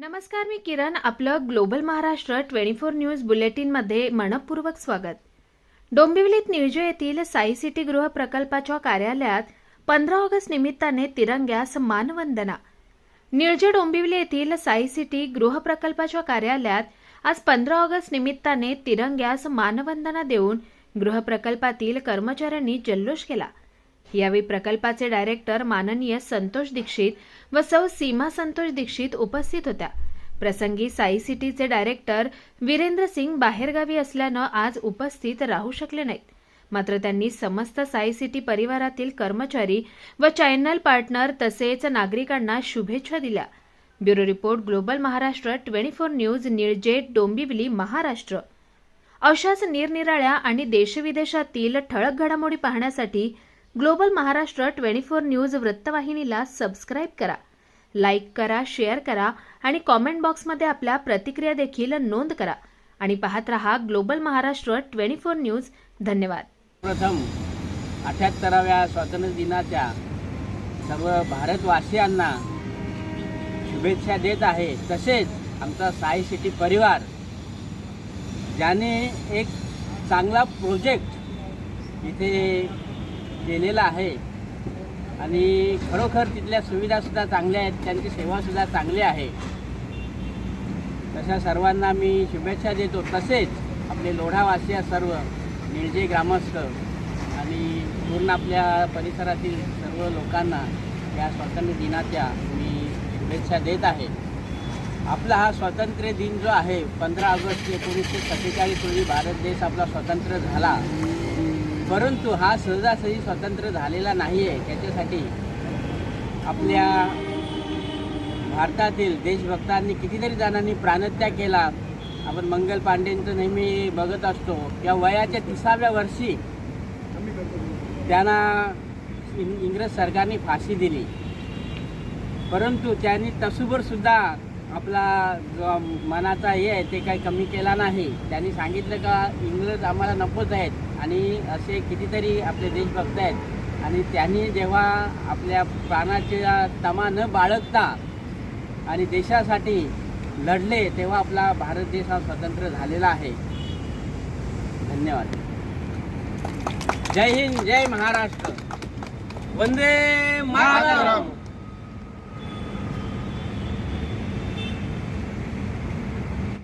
नमस्कार मी किरण आपलं global Maharashtra twenty four news बुलेटिनमध्ये मनपूर्वक स्वागत. डोंबिवलीत निळजे येथील साई सिटी गृह प्रकल्पाच्या कार्यालयात पंधरा ऑगस्ट निमित्ताने तिरंग्यास मानवंदना. निळजे डोंबिवली येथील साई सिटी गृह प्रकल्पाच्या कार्यालयात आज पंधरा ऑगस्ट निमित्ताने तिरंग्यास मानवंदना देऊन गृह प्रकल्पातील कर्मचाऱ्यांनी जल्लोष केला. यावेळी प्रकल्पाचे डायरेक्टर माननीय संतोष दीक्षित व सौ सीमा संतोष दीक्षित उपस्थित होत्या. प्रसंगी साई सिटीचे डायरेक्टर वीरेंद्र सिंग बाहेरगावी असल्यानं आज उपस्थित राहू शकले नाहीत. मात्र त्यांनी समस्त साई सिटी परिवारातील कर्मचारी व चॅनल पार्टनर तसेच नागरिकांना शुभेच्छा दिल्या. Bureau report global Maharashtra twenty four news निळजेट Dombivli Maharashtra. अशाच निरनिराळ्या आणि देशविदेशातील ठळक घडामोडी पाहण्यासाठी global Maharashtra twenty four news वृत्तवाहिनीला सबस्क्राईब करा लाईक करा शेअर करा आणि कॉमेंट बॉक्समध्ये आपल्या प्रतिक्रिया देखील नोंद करा. आणि पाहत रहा global Maharashtra twenty four news. धन्यवाद. प्रथम अठ्याहत्तराव्या स्वातंत्र्य दिनाच्या सर्व भारतवासियांना शुभेच्छा देत आहे. तसेच आमचा साई सिटी परिवार ज्याने एक चांगला प्रोजेक्ट इथे केलेला आहे. आणि खरोखर तिथल्या सुविधासुद्धा चांगल्या आहेत. त्यांची सेवासुद्धा चांगली आहे. तशा सर्वांना मी शुभेच्छा देतो. तसेच आपले लोढावासिया सर्व निळजे ग्रामस्थ आणि पूर्ण आपल्या परिसरातील सर्व लोकांना या स्वातंत्र्य दिनाच्या मी शुभेच्छा देत आहे. आपला हा स्वातंत्र्य दिन जो आहे पंधरा ऑगस्ट एकोणीसशे सत्तेचाळीस रोजी भारत देश आपला स्वतंत्र झाला. परंतु हा सहजासहजी स्वतंत्र झालेला नाही आहे त्याच्यासाठी आपल्या भारतातील देशभक्तांनी कितीतरी जणांनी प्राणत्याग केला. आपण मंगल पांडेंचं नेहमी बघत असतो. या वयाच्या तिसाव्या वर्षी त्यांना इंग्रज सरकारने फाशी दिली. परंतु त्यांनी तसूभर सुद्धा आपला जो मनाचा हे आहे ते काही कमी केला नाही. त्यांनी सांगितलं का इंग्रज आम्हाला नकोच आहेत. आणि असे कितीतरी आपले देशभक्त आहेत. आणि त्यांनी जेव्हा आपल्या प्राणाच्या तमा न बाळगता आणि देशासाठी लढले तेव्हा आपला भारत देश हा स्वतंत्र झालेला आहे. धन्यवाद. जय हिंद जय महाराष्ट्र. वंदे मातरम.